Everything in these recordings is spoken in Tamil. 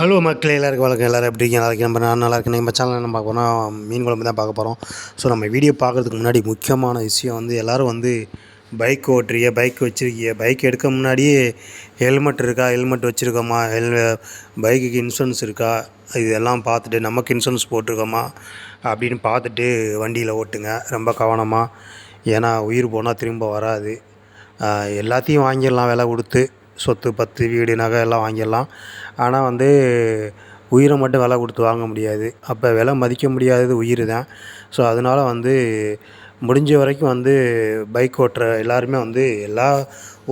ஹலோ மக்கள் எல்லாருக்கும் வழக்கம் எல்லோரும் எப்படி இருக்கீங்க? நல்லா நம்ம நான் நல்லா இருக்கேன். நம்ம சேனல் என்ன பார்க்க மீன் குழம்பு தான் பார்க்க போகிறோம் ஸோ நம்ம வீடியோ பார்க்குறதுக்கு முன்னாடி முக்கியமான விஷயம் வந்து எல்லோரும் வந்து பைக் ஓட்டுறிய பைக் வச்சுருக்கிய பைக் எடுக்க முன்னாடியே ஹெல்மெட் இருக்கா? ஹெல்மெட் வச்சுருக்கோமா? ஹெல் பைக்குக்கு இன்சூரன்ஸ் இருக்கா? இதெல்லாம் பார்த்துட்டு நமக்கு இன்சூரன்ஸ் போட்டிருக்கோமா? அப்படின்னு பார்த்துட்டு வண்டியில் ஓட்டுங்க. ரொம்ப கவனமாக ஏன்னா உயிர் போனால் திரும்ப வராது. எல்லாத்தையும் வாங்கிடலாம் விலை கொடுத்து. சொத்து பத்து வீடு நகை எல்லாம் வாங்கிடலாம். ஆனால் வந்து உயிரை மட்டும் விலை கொடுத்து வாங்க முடியாது. அப்போ விலை மதிக்க முடியாதது உயிர் தான். ஸோ அதனால வந்து முடிஞ்ச வரைக்கும் வந்து பைக் ஓட்டுற எல்லாருமே வந்து எல்லா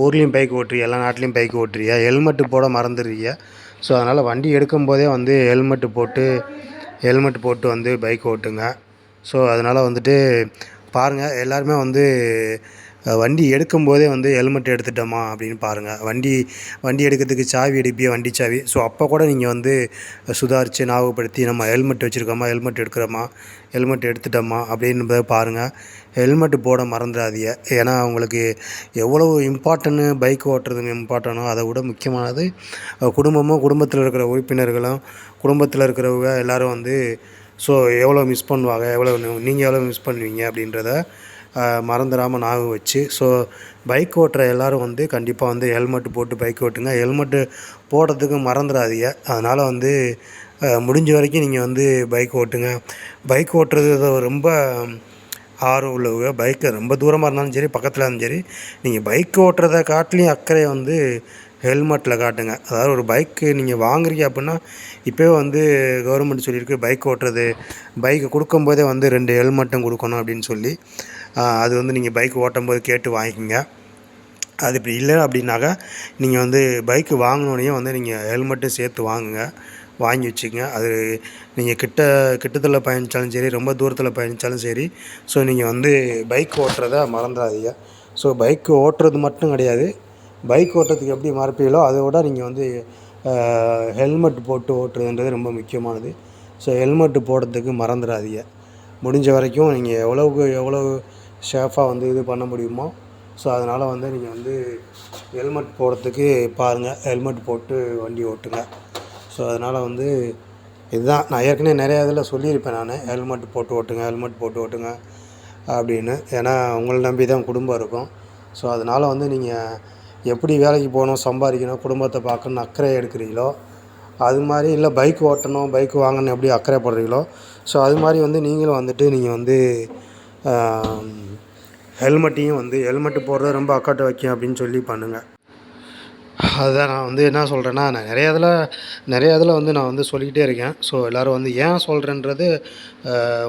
ஊர்லேயும் பைக் ஓட்டுறிய எல்லா நாட்டிலையும் பைக் ஓட்டுறியா ஹெல்மெட்டு போட மறந்துடுறீங்க ஸோ அதனால் வண்டி எடுக்கும்போதே வந்து ஹெல்மெட்டு போட்டு ஹெல்மெட் போட்டு வந்து பைக் ஓட்டுங்க. ஸோ அதனால் வந்துட்டு பாருங்கள் எல்லாருமே வந்து வண்டி எடுக்கும்போதே வந்து ஹெல்மெட் எடுத்துட்டோமா அப்படின்னு பாருங்கள் வண்டி வண்டி எடுக்கிறதுக்கு சாவி எடுப்பியே? வண்டி சாவி. ஸோ அப்போ கூட நீங்கள் வந்து சுதாரித்து ஞாபகப்படுத்தி நம்ம ஹெல்மெட் வச்சுருக்கோமா? ஹெல்மெட் எடுக்கிறோமா? ஹெல்மெட் எடுத்துட்டோமா? அப்படின்றத பாருங்கள் ஹெல்மெட்டு போட மறந்துடாதீங்க. ஏன்னா உங்களுக்கு எவ்வளவு இம்பார்ட்டன்னு பைக் ஓட்டுறது இம்பார்ட்டனோ அதை விட முக்கியமானது குடும்பமும் குடும்பத்தில் இருக்கிற உறுப்பினர்களும் குடும்பத்தில் இருக்கிறவங்க எல்லோரும் வந்து ஸோ எவ்வளோ மிஸ் பண்ணுவாங்க? எவ்வளோ நீங்கள் எவ்வளோ மிஸ் பண்ணுவீங்க? அப்படின்றத மறந்துடாமல் ஞாபகம் வச்சு ஸோ பைக் ஓட்டுற எல்லோரும் வந்து கண்டிப்பாக வந்து ஹெல்மெட் போட்டு பைக் ஓட்டுங்க. ஹெல்மெட்டு போடுறதுக்கு மறந்துடாதீங்க. அதனால் வந்து முடிஞ்ச வரைக்கும் நீங்கள் வந்து பைக் ஓட்டுங்க. பைக் ஓட்டுறது ரொம்ப ஆர்வம் உள்ளவங்க. பைக்கை ரொம்ப தூரமாக இருந்தாலும் சரி பக்கத்தில் இருந்தாலும் சரி நீங்கள் பைக் ஓட்டுறத காட்டிலையும் அக்கறை வந்து ஹெல்மெட்டில் காட்டுங்க. அதாவது ஒரு பைக்கு நீங்கள் வாங்குறீங்க அப்படின்னா இப்போவே வந்து கவர்மெண்ட் சொல்லியிருக்கு பைக் ஓட்டுறது பைக்கு கொடுக்கும்போதே வந்து ரெண்டு ஹெல்மெட்டும் கொடுக்கணும் அப்படின்னு சொல்லி அது வந்து நீங்கள் பைக் ஓட்டும்போது கேட்டு வாங்கிக்கோங்க. அது இப்படி இல்லை அப்படின்னாக்கா நீங்கள் வந்து பைக்கு வாங்கினோடனே வந்து நீங்கள் ஹெல்மெட்டும் சேர்த்து வாங்குங்க. வாங்கி வச்சுக்கங்க. அது நீங்கள் கிட்ட கிட்டத்தில் பயணித்தாலும் சரி ரொம்ப தூரத்தில் பயணித்தாலும் சரி ஸோ நீங்கள் வந்து பைக் ஓட்டுறத மறந்துடாதீங்க ஸோ பைக்கு ஓட்டுறது மட்டும் கிடையாது. பைக் ஓட்டுறதுக்கு எப்படி மறப்பீங்களோ அதை விட நீங்கள் வந்து ஹெல்மெட் போட்டு ஓட்டுறதுன்றது ரொம்ப முக்கியமானது. ஸோ ஹெல்மெட்டு போடுறதுக்கு மறந்துடாதீங்க. முடிஞ்ச வரைக்கும் நீங்கள் எவ்வளவுக்கு எவ்வளோ சேஃபாக வந்து இது பண்ண முடியுமோ ஸோ அதனால் வந்து நீங்கள் வந்து ஹெல்மெட் போடுறதுக்கு பாருங்கள் ஹெல்மெட் போட்டு வண்டி ஓட்டுங்க. ஸோ அதனால் வந்து இதுதான். நான் ஏற்கனவே நிறையா இதில் சொல்லியிருப்பேன் நான். ஹெல்மெட் போட்டு ஓட்டுங்க ஹெல்மெட் போட்டு ஓட்டுங்க அப்படின்னு. ஏன்னா உங்களை நம்பி தான் குடும்பம் இருக்கும். ஸோ அதனால் வந்து நீங்கள் எப்படி வேலைக்கு போகணும் சம்பாதிக்கணும் குடும்பத்தை பார்க்கணும் அக்கறை எடுக்கிறீங்களோ அது மாதிரி இல்லை பைக் ஓட்டணும் பைக் வாங்கணும் எப்படி அக்கறைப்படுறீங்களோ ஸோ அது மாதிரி வந்து நீங்களும் வந்துட்டு நீங்கள் வந்து ஹெல்மெட்டையும் வந்து ஹெல்மெட்டு போடுறது ரொம்ப அக்காட்ட வைக்கும் அப்படின்னு சொல்லி பண்ணுங்கள் அதுதான் நான் வந்து என்ன சொல்கிறேன்னா நான் நிறைய இதில் நிறைய இதில் வந்து நான் வந்து சொல்லிக்கிட்டே இருக்கேன். ஸோ எல்லோரும் வந்து ஏன் சொல்கிறேன்றது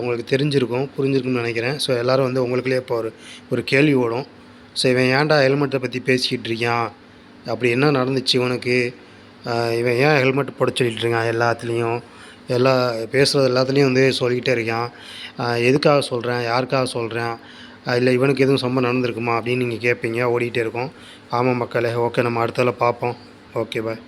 உங்களுக்கு தெரிஞ்சிருக்கும் புரிஞ்சிருக்கும்னு நினைக்கிறேன். ஸோ எல்லோரும் வந்து உங்களுக்குள்ளே இப்போ ஒரு ஒரு கேள்வி ஓடும். ஸோ இவன் ஏன்டா ஹெல்மெட்டை பற்றி பேசிக்கிட்டு இருக்கான்? அப்படி என்ன நடந்துச்சு இவனுக்கு? இவன் ஏன் ஹெல்மெட் போட இருக்கான் எல்லாத்துலேயும்? எல்லா பேசுகிறது எல்லாத்துலேயும் வந்து சொல்லிக்கிட்டே இருக்கான். எதுக்காக சொல்கிறேன்? யாருக்காக சொல்கிறேன்? இல்லை இவனுக்கு எதுவும் சம்பவம் நடந்திருக்குமா அப்படின்னு நீங்கள் கேட்பீங்க ஓடிக்கிட்டே இருக்கும். ஆமாம் மக்களே ஓகே நம்ம அடுத்தால பார்ப்போம். Okay bye.